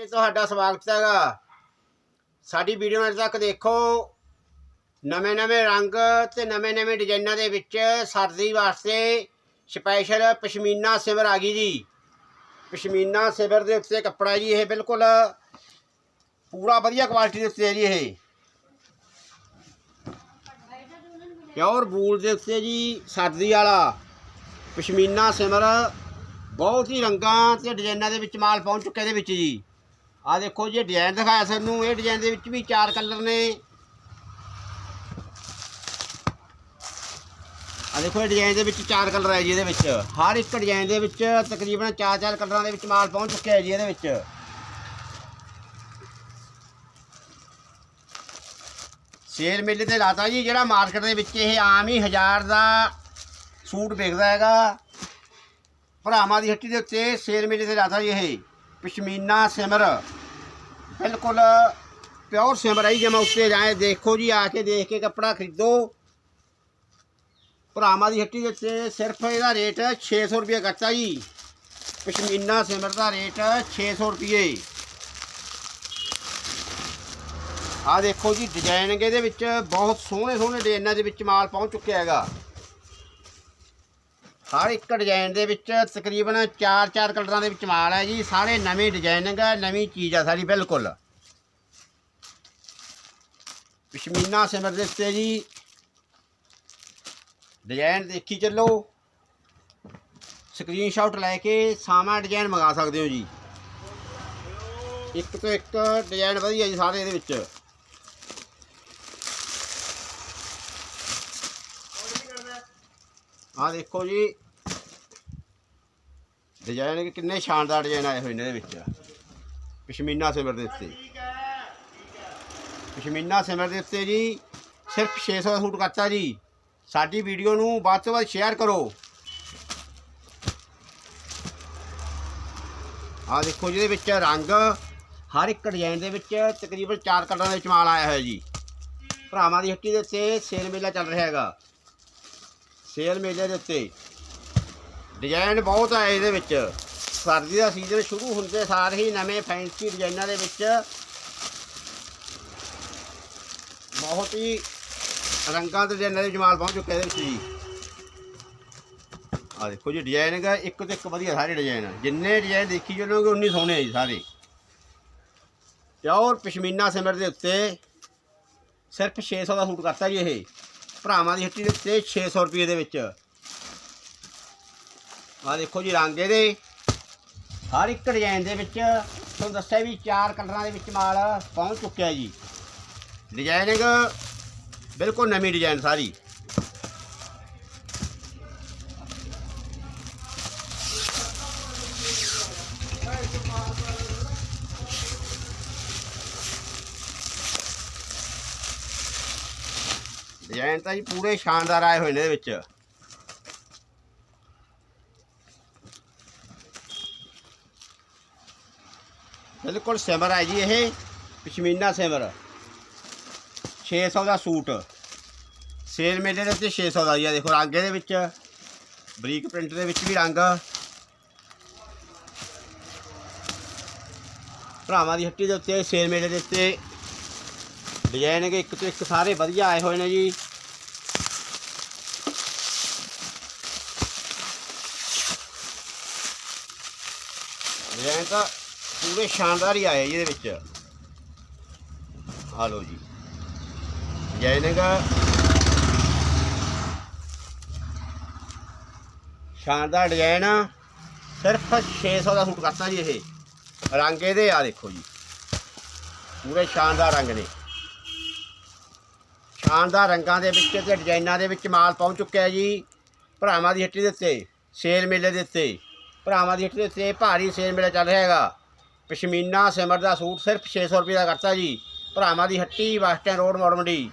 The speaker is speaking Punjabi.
ਤੇ ਤੁਹਾਡਾ ਸਵਾਗਤ ਹੈਗਾ। ਸਾਡੀ ਵੀਡੀਓ ਨਾਲ ਤੱਕ ਦੇਖੋ। ਨਵੇਂ ਨਵੇਂ ਰੰਗ ਤੇ ਨਵੇਂ ਨਵੇਂ ਡਿਜ਼ਾਈਨਾਂ ਦੇ ਵਿੱਚ ਸਰਦੀ ਵਾਸਤੇ ਸਪੈਸ਼ਲ ਪਸ਼ਮੀਨਾ ਸਿਵਰ ਆ ਗਈ ਜੀ। ਪਸ਼ਮੀਨਾ ਸਿਵਰ ਦੇ ਉੱਤੇ ਕੱਪੜਾ ਜੀ ਇਹ ਬਿਲਕੁਲ ਪੂਰਾ ਵਧੀਆ ਕੁਆਲਿਟੀ ਦੇ ਉੱਤੇ ਜੀ ਇਹ। ਪਿਓਰ ਬੂਲ ਦੇ ਉੱਤੇ ਜੀ ਸਰਦੀ ਵਾਲਾ ਪਸ਼ਮੀਨਾ ਸਿਮਰ ਬਹੁਤ ਹੀ ਰੰਗਾਂ ਤੇ ਡਿਜ਼ਾਈਨਾਂ ਦੇ ਵਿੱਚ ਮਾਲ ਪਹੁੰਚ ਚੁੱਕੇ ਦੇ ਵਿੱਚ ਜੀ। ਆ ਦੇਖੋ ਜੀ ਡਿਜ਼ਾਈਨ ਦਿਖਾਇਆ ਸਾਨੂੰ। ਇਹ ਡਿਜ਼ਾਈਨ ਦੇ ਵਿੱਚ ਵੀ ਚਾਰ ਕਲਰ ਨੇ। ਆ ਦੇਖੋ, ਇਹ ਡਿਜ਼ਾਈਨ ਦੇ ਵਿੱਚ ਚਾਰ ਕਲਰ ਹੈ ਜੀ ਇਹਦੇ ਵਿੱਚ। ਹਰ ਇੱਕ ਡਿਜ਼ਾਈਨ ਦੇ ਵਿੱਚ ਤਕਰੀਬਨ ਚਾਰ ਚਾਰ ਕਲਰਾਂ ਦੇ ਵਿੱਚ ਮਾਲ ਪਹੁੰਚ ਚੁੱਕਿਆ ਹੈ ਜੀ ਇਹਦੇ ਵਿੱਚ। ਸੇਲ ਮੇਲੇ ਤੇ ਲਾਤਾ ਜੀ, ਜਿਹੜਾ ਮਾਰਕੀਟ ਦੇ ਵਿੱਚ ਇਹ ਆਮ ਹੀ ਹਜ਼ਾਰ ਦਾ ਸੂਟ ਵਿਕਦਾ ਹੈਗਾ। ਭਰਾਵਾਂ ਦੀ ਹੱਟੀ ਦੇ ਉੱਤੇ ਸੇਲ ਮੇਲੇ ਤੇ ਲਾਤਾ ਜੀ ਇਹ। ਪਸ਼ਮੀਨਾ ਸਿਮਰ। ਬਿਲਕੁਲ ਪਿਓਰ ਸਿਮਰ ਹੈ ਜੀ ਜਮਾ ਉੱਤੇ ਜਾਏ, ਦੇਖੋ ਜੀ, ਆ ਕੇ ਦੇਖ ਕੇ ਕੱਪੜਾ ਖਰੀਦੋ। ਭਰਾਵਾਂ ਦੀ ਹੱਟੀ ਵਿੱਚ ਸਿਰਫ ਇਹਦਾ ਰੇਟ 600 ਰੁਪਏ ਕੱਟਾ ਜੀ। ਪਸ਼ਮੀਨਾ ਸਿਮਰ ਦਾ ਰੇਟ 600 ਰੁਪਏ। ਆ ਦੇਖੋ ਜੀ ਡਿਜ਼ਾਈਨ ਇਹਦੇ ਵਿੱਚ ਬਹੁਤ ਸੋਹਣੇ ਸੋਹਣੇ ਡਿਜ਼ਾਈਨਾਂ ਦੇ ਵਿੱਚ ਮਾਲ ਪਹੁੰਚ ਚੁੱਕਿਆ ਹੈਗਾ। ਹਰ ਇੱਕ ਡਿਜ਼ਾਈਨ ਦੇ ਵਿੱਚ ਤਕਰੀਬਨ 4-4 ਕਲਰਾਂ ਦੇ ਵਿੱਚ ਮਾਲ ਹੈ ਜੀ। ਸਾਰੇ ਨਵੇਂ ਡਿਜ਼ਾਈਨਿੰਗ ਹੈ ਨਵੀਂ ਚੀਜ਼ ਆ ਸਾਰੀ, ਬਿਲਕੁਲ। ਪਸ਼ਮੀਨਾ ਸਿਮਰ ਦੇ ਉੱਤੇ ਜੀ। ਡਿਜ਼ਾਈਨ ਦੇਖੀ ਚੱਲੋ। ਸਕਰੀਨਸ਼ਾਟ ਲੈ ਕੇ ਸਾਮਾ ਡਿਜ਼ਾਈਨ ਮੰਗਾ ਸਕਦੇ ਹੋ ਜੀ। ਇੱਕ ਤੋਂ ਇੱਕ ਡਿਜ਼ਾਈਨ ਵਧੀਆ ਜੀ ਸਾਰੇ ਇਹਦੇ ਵਿੱਚ। ਆ ਦੇਖੋ ਜੀ। ਡਿਜ਼ਾਈਨ ਕਿੰਨੇ ਸ਼ਾਨਦਾਰ ਡਿਜ਼ਾਈਨ ਆਏ ਹੋਏ ਨੇ ਇਹਦੇ ਵਿੱਚ। ਪਸ਼ਮੀਨਾ ਸਿਮਰ ਦੇ ਉੱਤੇ। ਪਸ਼ਮੀਨਾ ਸਿਮਰ ਦੇ ਉੱਤੇ ਜੀ, ਸਿਰਫ 600 ਦਾ ਸੂਟ ਕਰਤਾ ਜੀ। ਸਾਡੀ ਵੀਡੀਓ ਨੂੰ ਵੱਧ ਤੋਂ ਵੱਧ ਸ਼ੇਅਰ ਕਰੋ। ਆ ਦੇਖੋ ਜਿਹਦੇ ਵਿੱਚ ਰੰਗ ਹਰ ਇੱਕ ਡਿਜ਼ਾਈਨ ਦੇ ਵਿੱਚ ਤਕਰੀਬਨ 4 ਕਲਰਾਂ ਦੇ ਵਿੱਚ ਮਾਲ ਆਇਆ ਹੋਇਆ ਜੀ। ਭਰਾਵਾਂ ਦੀ ਹੱਟੀ ਦੇ ਉੱਤੇ ਸੇਲ ਮੇਲਾ ਚੱਲ ਰਿਹਾ ਹੈਗਾ। ਸੇਲ ਮੇਲੇ ਦੇ ਉੱਤੇ। ਡਿਜ਼ਾਈਨ ਬਹੁਤ ਆਏ ਇਹਦੇ ਵਿੱਚ। ਸਰਦੀ ਦਾ ਸੀਜ਼ਨ ਸ਼ੁਰੂ ਹੁੰਦੇ ਸਾਰ ਹੀ ਨਵੇਂ ਫੈਂਸੀ ਡਿਜ਼ਾਈਨਾਂ ਦੇ ਵਿੱਚ ਬਹੁਤ ਹੀ ਰੰਗਾਂ ਦੇ ਡਿਜ਼ਾਈਨਾਂ ਦੇ ਜਮਾਲ ਪਹੁੰਚ ਚੁੱਕੇ ਇਹਦੇ ਵਿੱਚ ਜੀ। ਆ ਦੇਖੋ ਜੀ, ਡਿਜ਼ਾਈਨ ਹੈਗਾ, ਇੱਕ ਤੋਂ ਇੱਕ ਵਧੀਆ ਸਾਰੇ ਡਿਜ਼ਾਈਨ। ਜਿੰਨੇ ਡਿਜ਼ਾਈਨ ਦੇਖੀ ਚੱਲੋਗੇ ਉਨੀ ਸੋਹਣੇ ਆ ਜੀ ਸਾਰੇ। ਪਿਓਰ ਪਸ਼ਮੀਨਾ ਸਿਮਰ ਦੇ ਉੱਤੇ ਸਿਰਫ 600 ਦਾ ਸੂਟ ਕਰਤਾ ਜੀ ਇਹ। ਭਰਾਵਾਂ ਦੀ ਹੱਟੀ ਦੇ ਉੱਤੇ 600 ਰੁਪਏ ਦੇ ਵਿੱਚ। ਆ ਦੇਖੋ ਜੀ, ਰੰਗ ਇਹਦੇ। ਹਰ ਇੱਕ ਡਿਜ਼ਾਈਨ ਦੇ ਵਿੱਚ ਤੁਹਾਨੂੰ ਦੱਸਿਆ ਵੀ ਚਾਰ ਕਲਰਾਂ ਦੇ ਵਿੱਚ ਮਾਲ ਪਹੁੰਚ ਚੁੱਕਿਆ ਜੀ। ਡਿਜ਼ਾਈਨਿੰਗ ਬਿਲਕੁਲ ਨਵੀਂ ਡਿਜ਼ਾਈਨ ਸਾਰੀ। ਡਿਜ਼ਾਈਨ ਤਾਂ ਜੀ ਪੂਰੇ ਸ਼ਾਨਦਾਰ ਆਏ ਹੋਏ ਨੇ ਇਹਦੇ ਵਿੱਚ। ਬਿਲਕੁਲ ਸਿਮਰ ਹੈ ਜੀ ਇਹ, ਪਸ਼ਮੀਨਾ ਸਿਮਰ। 600 ਦਾ ਸੂਟ। ਸੇਲ ਮੇਲੇ ਦੇ ਉੱਤੇ 600 ਦਾ ਜੀ ਆ, ਦੇਖੋ ਰੰਗ ਇਹਦੇ ਵਿੱਚ। ਬਰੀਕ ਪ੍ਰਿੰਟ ਦੇ ਵਿੱਚ ਵੀ ਰੰਗ। ਭਰਾਵਾਂ ਦੀ ਹੱਟੀ ਦੇ ਉੱਤੇ, ਸੇਲ ਮੇਲੇ ਦੇ ਉੱਤੇ ਡਿਜ਼ਾਈਨ ਹੈਗੇ, ਇੱਕ ਤੋਂ ਇੱਕ ਸਾਰੇ ਵਧੀਆ ਆਏ ਹੋਏ ਨੇ ਜੀ। ਡਿਜ਼ਾਈਨ ਤਾਂ ਪੂਰੇ ਸ਼ਾਨਦਾਰ ਹੀ ਆਏ ਜੀ ਇਹਦੇ ਵਿੱਚ। ਆ ਲਓ ਜੀ। ਡਿਜ਼ਾਈਨ ਹੈਗਾ। ਸ਼ਾਨਦਾਰ ਡਿਜ਼ਾਈਨ ਆ। ਸਿਰਫ 600 ਦਾ ਸੂਟ ਕਰਤਾ ਜੀ ਇਹ। ਰੰਗ ਇਹਦੇ ਆ ਦੇਖੋ ਜੀ। ਪੂਰੇ ਸ਼ਾਨਦਾਰ ਰੰਗ ਨੇ। ਸ਼ਾਨਦਾਰ ਰੰਗਾਂ ਦੇ ਵਿੱਚ ਤੇ ਡਿਜ਼ਾਈਨਾਂ ਦੇ ਵਿੱਚ ਮਾਲ ਪਹੁੰਚ ਚੁੱਕਿਆ ਜੀ। ਭਰਾਵਾਂ ਦੀ ਹੱਟੀ ਦੇ ਉੱਤੇ ਸੇਲ ਮੇਲੇ ਦੇ ਉੱਤੇ। ਭਰਾਵਾਂ ਦੀ ਹੱਟੀ ਦੇ ਉੱਤੇ ਭਾਰੀ ਸੇਲ ਮੇਲਾ ਚੱਲ ਰਿਹਾ ਹੈਗਾ। ਪਸ਼ਮੀਨਾ ਸਿਮਰ ਦਾ ਸੂਟ ਸਿਰਫ 600 ਰੁਪਏ ਦਾ ਕਰਤਾ ਜੀ। ਭਰਾਵਾਂ ਦੀ ਹੱਟੀ, ਬੱਸ ਸਟੈਂਡ, ਰੋਡ ਮੋੜ ਮੰਡੀ।